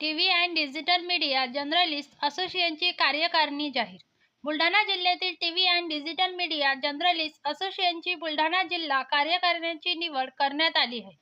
TV and digital media journalist असोसिएशनची कार्यकारिणी जाहीर. बुलढाणा जिल्ह्यातील TV and digital media journalist असोसिएशनची बुलढाणा जिल्हा कार्यकारिणीची निवड करण्यात आली आहे.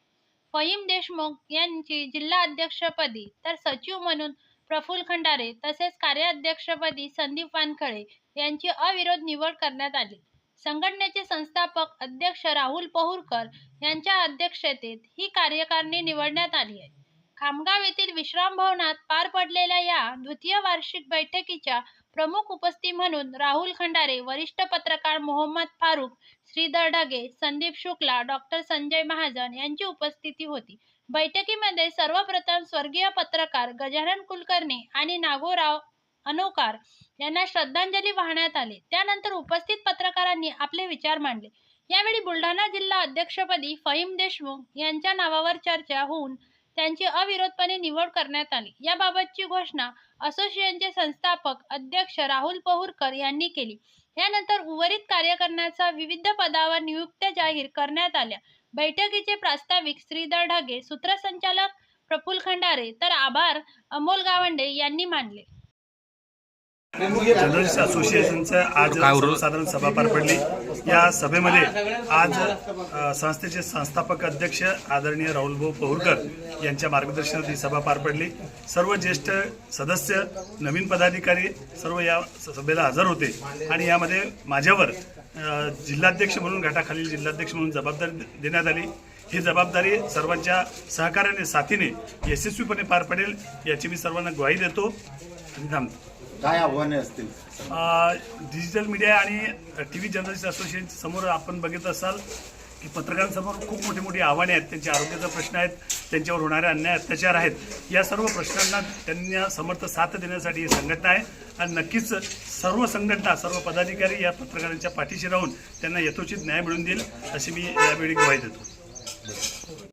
फहीम देशमुख यांची जिल्हा अध्यक्षपदी तर सचिव म्हणून प्रफुल्ल खंडारे तसेच कार्याध्यक्षपदी संदीप वानखळे यांची अविरोध निवड करण्यात आली. संघटनेचे संस्थापक अध्यक्ष राहुल पहुरकर यांच्या अध्यक्षतेत ही कार्यकारिणी निवडण्यात आली आहे. खामगाव येथील विश्राम भवनात पार पडलेल्या या द्वितीय वार्षिक बैठकीच्या प्रमुख उपस्थिती म्हणून राहुल खंडारे वरिष्ठ पत्रकार मोहम्मद फारुक श्रीधर ढगे संदीप शुक्ला डॉक्टर संजय महाजन यांची उपस्थिती होती. बैठकीमध्ये सर्वप्रथम स्वर्गीय पत्रकार गजानन कुलकर्णी आणि नागोराव अनोकार यांना श्रद्धांजली वाहण्यात आली. त्यानंतर उपस्थित पत्रकारांनी आपले विचार मांडले. यावेळी बुलढाणा जिल्हा अध्यक्षपदी फहीम देशमुख यांच्या नावावर चर्चा होऊन त्यांची अविरोधपणे निवड करण्यात आली. याबाबतची घोषणा असोसिएशनचे संस्थापक अध्यक्ष राहुल पहुरकर यांनी केली. यानंतर उर्वरित कार्यकर्त्यांचा विविध पदावर नियुक्त्या जाहीर करण्यात आल्या. बैठकीचे प्रास्ताविक श्रीधर ढगे सूत्रसंचालक प्रफुल्ल खंडारे तर आभार अमोल गावंडे यांनी मानले. जर्नलिस्ट असोसिएशनचं आज सर्वसाधारण सभा पार पडली. या सभेमध्ये आज संस्थेचे संस्थापक अध्यक्ष आदरणीय राहुलभाऊ पहुरकर यांच्या मार्गदर्शनात ही सभा पार पडली. सर्व ज्येष्ठ सदस्य नवीन पदाधिकारी सर्व या सभेला हजर होते. आणि यामध्ये माझ्यावर जिल्हाध्यक्ष म्हणून घाटाखालील जिल्हाध्यक्ष म्हणून जबाबदारी देण्यात आली. ही जबाबदारी सर्वांच्या सहकार्याने साथीने यशस्वीपणे पार पडेल याची मी सर्वांना ग्वाही देतो. थांबतो काय आव्हाने असतील? डिजिटल मीडिया आणि टी व्ही जर्नलिस्ट असोसिएशन समोर आपण बघित असाल की पत्रकारांसमोर खूप मोठी मोठी आव्हाने आहेत. त्यांच्या आरोग्याचा प्रश्न आहेत त्यांच्यावर होणारे अन्याय अत्याचार आहेत. या सर्व प्रश्नांना त्यांना समर्थ साथ देण्यासाठी ही संघटना आहे. आणि नक्कीच सर्व संघटना सर्व पदाधिकारी या पत्रकारांच्या पाठीशी राहून त्यांना यथोचित न्याय मिळवून देईल अशी मी यावेळी ग्वाही देतो.